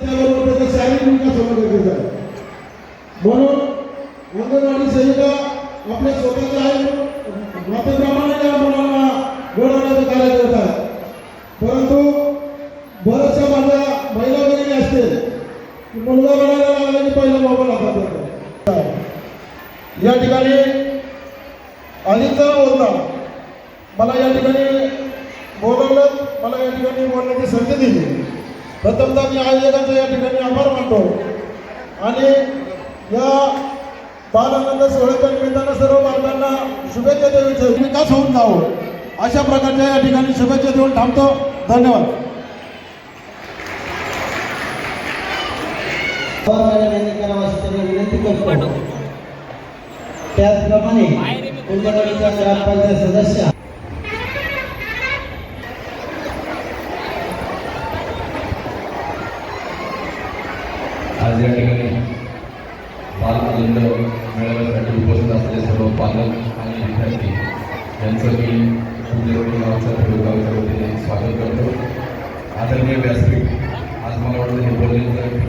शारीरिक विकास होणं गरजेचं आहे म्हणून अंगणवाडी सेविका आपल्या स्वतःच्या आई मातेप्रमाणे या मुलांना घडवण्याचं कार्य करत आहे परंतु बऱ्याचशा माझ्या महिला भगिनी असते मुलगा रडायला लागला की पहिला मोबाईल हातात या ठिकाणी अधिक जण मला या ठिकाणी बोलवलं मला या ठिकाणी बोलण्याची संधी दिली. प्रथमतः मी आयोजकांचा या ठिकाणी आभार मानतो. आणि या बालानंद सोहळ्याच्या निमित्तानं सर्व बालकांना शुभेच्छा देऊ विकास होऊन जावं. अशा प्रकारच्या या ठिकाणी शुभेच्छा देऊन थांबतो. धन्यवाद. विनंती करतो त्याचप्रमाणे अंगणवाडीच्या ग्रामपंचायत सदस्य आज या ठिकाणी बाल आनंद मेळाव्यासाठी उपस्थित असलेले सर्व पालक आणि विद्यार्थी यांचं मी शुभदेवणी गावच्या गावच्या वतीने स्वागत करतो. आदरणीय व्यासपीठ आज मला वाटतं हे बोलले तर